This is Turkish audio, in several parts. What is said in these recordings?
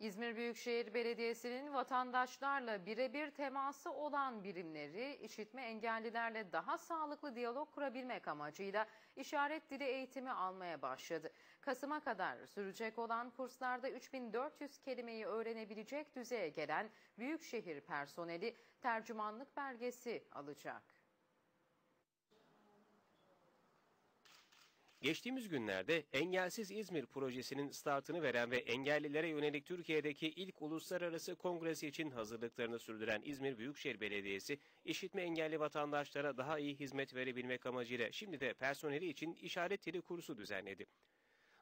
İzmir Büyükşehir Belediyesi'nin vatandaşlarla birebir teması olan birimleri işitme engellilerle daha sağlıklı diyalog kurabilmek amacıyla işaret dili eğitimi almaya başladı. Kasım'a kadar sürecek olan kurslarda 3400 kelimeyi öğrenebilecek düzeye gelen Büyükşehir personeli tercümanlık belgesi alacak. Geçtiğimiz günlerde Engelsiz İzmir projesinin startını veren ve engellilere yönelik Türkiye'deki ilk uluslararası kongresi için hazırlıklarını sürdüren İzmir Büyükşehir Belediyesi, işitme engelli vatandaşlara daha iyi hizmet verebilmek amacıyla şimdi de personeli için işaret dili kursu düzenledi.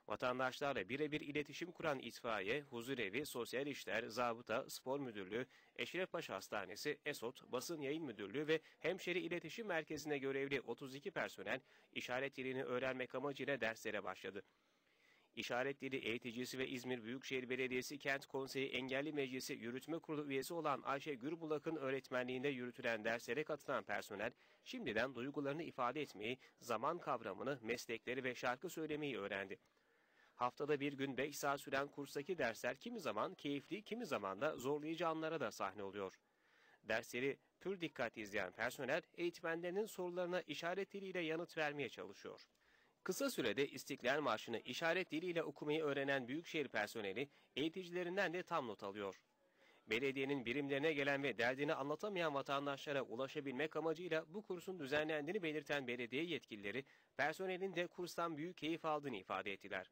Vatandaşlarla birebir iletişim kuran itfaiye, huzurevi, sosyal işler, zabıta, spor müdürlüğü, Eşrefpaşa Hastanesi, ESOT, basın yayın müdürlüğü ve hemşeri iletişim merkezine görevli 32 personel işaret dilini öğrenmek amacıyla derslere başladı. İşaret dili eğiticisi ve İzmir Büyükşehir Belediyesi Kent Konseyi Engelli Meclisi Yürütme Kurulu üyesi olan Ayşe Gürbulak'ın öğretmenliğinde yürütülen derslere katılan personel şimdiden duygularını ifade etmeyi, zaman kavramını, meslekleri ve şarkı söylemeyi öğrendi. Haftada bir gün 5 saat süren kurstaki dersler kimi zaman keyifli, kimi zaman da zorlayıcı anlara da sahne oluyor. Dersleri pür dikkat izleyen personel eğitmenlerinin sorularına işaret diliyle yanıt vermeye çalışıyor. Kısa sürede İstiklal Marşı'nı işaret diliyle okumayı öğrenen Büyükşehir personeli eğiticilerinden de tam not alıyor. Belediyenin birimlerine gelen ve derdini anlatamayan vatandaşlara ulaşabilmek amacıyla bu kursun düzenlendiğini belirten belediye yetkilileri personelin de kurstan büyük keyif aldığını ifade ettiler.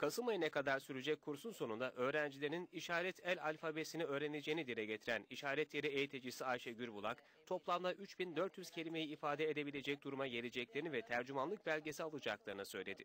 Kasım ayına kadar sürecek kursun sonunda öğrencilerin işaret el alfabesini öğreneceğini dile getiren işaret yeri eğiticisi Ayşe Gürbulak, toplamda 3400 kelimeyi ifade edebilecek duruma geleceklerini ve tercümanlık belgesi alacaklarını söyledi.